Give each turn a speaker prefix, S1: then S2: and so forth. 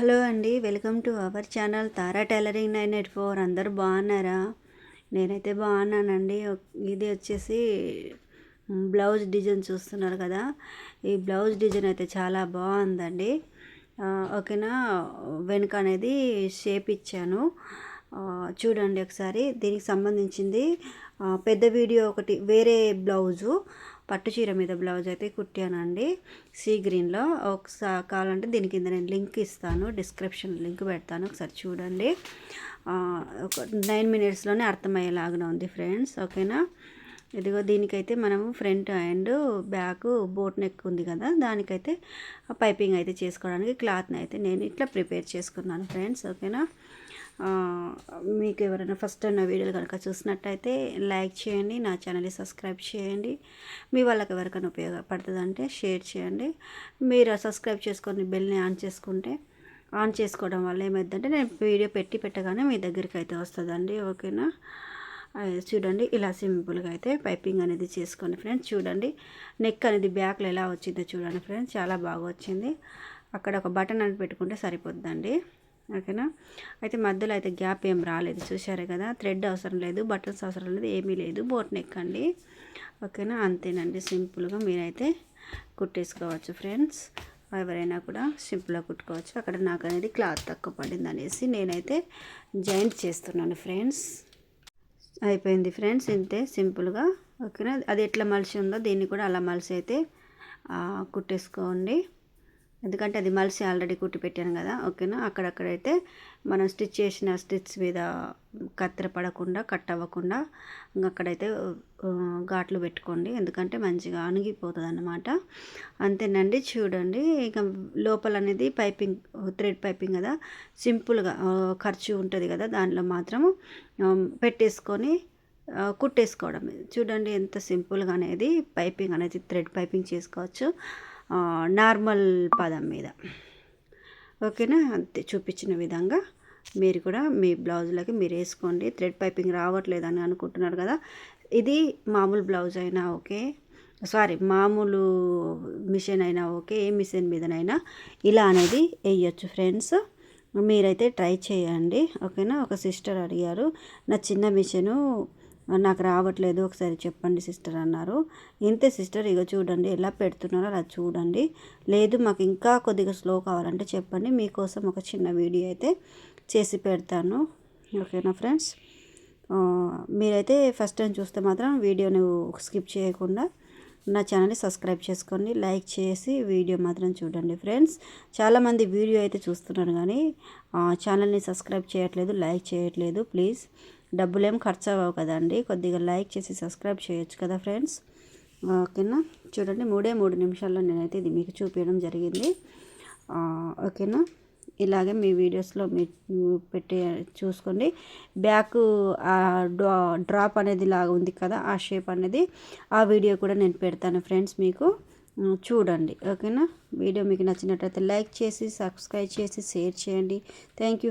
S1: Hello అండి welcome to our channel Tara tailoring nine eight four. అందరూ బాగున్నారా? నేనైతే బాగున్నానండి. ఇది వచ్చేసి బ్లౌజ్ డిజైన్ చూస్తున్నారు కదా. ఈ బ్లౌజ్ డిజైన్ అయితే చాలా బాగుందండి. ఓకేనా? వెనుక అనేది షేప్ ఇచ్చాను. చూడండి ఒకసారి. దీనికి సంబంధించింది పెద్ద వీడియో ఒకటి వేరే బ్లౌజు. పట్టు చీర మీద బ్లౌజ్ అయితే కుట్టానండి. సీ గ్రీన్లో ఒకసారి కావాలంటే దీని కింద నేను లింక్ ఇస్తాను. డిస్క్రిప్షన్ లింక్ పెడతాను. ఒకసారి చూడండి. ఒక నైన్ మినిట్స్లోనే అర్థమయ్యేలాగా ఉంది ఫ్రెండ్స్. ఓకేనా? ఇదిగో దీనికైతే మనము front and back boat neck ఉంది కదా దానికైతే పైపింగ్ అయితే చేసుకోవడానికి క్లాత్ని అయితే నేను ఇట్లా ప్రిపేర్ చేసుకున్నాను ఫ్రెండ్స్ ఓకేనా? మీకు ఎవరైనా ఫస్ట్ నా వీడియోలు కనుక చూసినట్టయితే లైక్ చేయండి నా ఛానల్ని సబ్స్క్రైబ్ చేయండి. మీ వాళ్ళకి ఎవరికైనా ఉపయోగపడుతుందంటే షేర్ చేయండి. మీరు సబ్స్క్రైబ్ చేసుకొని బెల్ని ఆన్ చేసుకుంటే ఆన్ చేసుకోవడం వల్ల ఏమైందంటే నేను వీడియో పెట్టి పెట్టగానే మీ దగ్గరికి అయితే వస్తుందండి ఓకేనా? చూడండి ఇలా సింపుల్గా అయితే పైపింగ్ అనేది చేసుకోండి ఫ్రెండ్స్. చూడండి నెక్ అనేది బ్యాక్లో ఎలా వచ్చిందో చూడండి ఫ్రెండ్స్. చాలా బాగా వచ్చింది. అక్కడ ఒక బటన్ అని పెట్టుకుంటే సరిపోద్దండి. ఓకేనా? అయితే మధ్యలో అయితే గ్యాప్ ఏం రాలేదు. చూశారు కదా థ్రెడ్ అవసరం లేదు బటన్స్ అవసరం లేదు ఏమీ లేదు. బోట్ నెక్ అండి. ఓకేనా? అంతేనండి. సింపుల్గా మీరైతే కుట్టేసుకోవచ్చు ఫ్రెండ్స్. ఎవరైనా కూడా సింపుల్గా కుట్టుకోవచ్చు. అక్కడ నాకు అనేది క్లాత్ తక్కువ పడింది అనేసి నేనైతే జాయింట్ చేస్తున్నాను ఫ్రెండ్స్. అయిపోయింది ఫ్రెండ్స్. ఇంతే సింపుల్గా. ఓకేనా? అది ఎట్లా మలిసి ఉందో దీన్ని కూడా అలా మలిసి అయితే కుట్టేసుకోండి. ఎందుకంటే అది మలిసి ఆల్రెడీ కుట్టి పెట్టాను కదా ఓకేనా? అక్కడక్కడైతే మనం స్టిచ్ చేసిన స్టిచ్ మీద కత్తెర పడకుండా కట్ అవ్వకుండా అక్కడైతే ఘాట్లు పెట్టుకోండి. ఎందుకంటే మంచిగా అణిగిపోతుంది అన్నమాట అంతేనండి. చూడండి. ఇక లోపల అనేది పైపింగ్ థ్రెడ్ పైపింగ్ కదా సింపుల్గా ఖర్చు ఉంటుంది కదా దానిలో మాత్రం పెట్టేసుకొని కుట్టేసుకోవడం చూడండి ఎంత సింపుల్గా అనేది పైపింగ్ అనేది థ్రెడ్ పైపింగ్ చేసుకోవచ్చు. నార్మల్ పదం మీద. ఓకేనా? అంతే చూపించిన విధంగా మీరు కూడా మీ బ్లౌజులకి మీరు వేసుకోండి. థ్రెడ్ పైపింగ్ రావట్లేదని అనుకుంటున్నారు కదా? ఇది మామూలు బ్లౌజ్ అయినా ఓకే. సారీ మామూలు మిషన్ అయినా ఓకే ఏ మిషన్ మీదనైనా ఇలా అనేది వేయచ్చు ఫ్రెండ్స్. మీరైతే ట్రై చేయండి. ఓకేనా? ఒక సిస్టర్ అడిగారు నా చిన్న మిషను నాకు రావట్లేదు ఒకసారి చెప్పండి సిస్టర్ అన్నారు. ఇంతే సిస్టర్ ఇక చూడండి ఎలా పెడుతున్నారో అలా చూడండి. లేదు మాకు ఇంకా కొద్దిగా స్లో కావాలంటే చెప్పండి. మీకోసం ఒక చిన్న వీడియో అయితే చేసి పెడతాను. ఓకేనా ఫ్రెండ్స్? మీరైతే ఫస్ట్ టైం చూస్తే మాత్రం వీడియోని స్కిప్ చేయకుండా నా ఛానల్ని సబ్స్క్రైబ్ చేసుకోండి లైక్ చేసి వీడియో మాత్రం చూడండి ఫ్రెండ్స్. చాలామంది వీడియో అయితే చూస్తున్నారు కానీ ఛానల్ని సబ్స్క్రైబ్ చేయట్లేదు లైక్ చేయట్లేదు. ప్లీజ్ డబ్బులు ఖర్చు అవ్వవు కదండి. కొద్దిగా లైక్ చేసి సబ్స్క్రైబ్ చేయొచ్చు కదా ఫ్రెండ్స్. ఓకేనా? చూడండి మూడే మూడు నిమిషాల్లో నేనైతే ఇది మీకు చూపించడం జరిగింది. ఓకేనా? ఇలాగే మీ వీడియోస్లో మీరు పెట్టే చూసుకోండి. బ్యాక్ డ్రాప్ అనేది లాగా ఉంది కదా ఆ షేప్ అనేది. ఆ వీడియో కూడా నేను పెడతాను ఫ్రెండ్స్ మీకు. చూడండి ఓకేనా? వీడియో మీకు నచ్చినట్లయితే లైక్ చేసి సబ్స్క్రైబ్ చేసి షేర్ చేయండి. Thank you.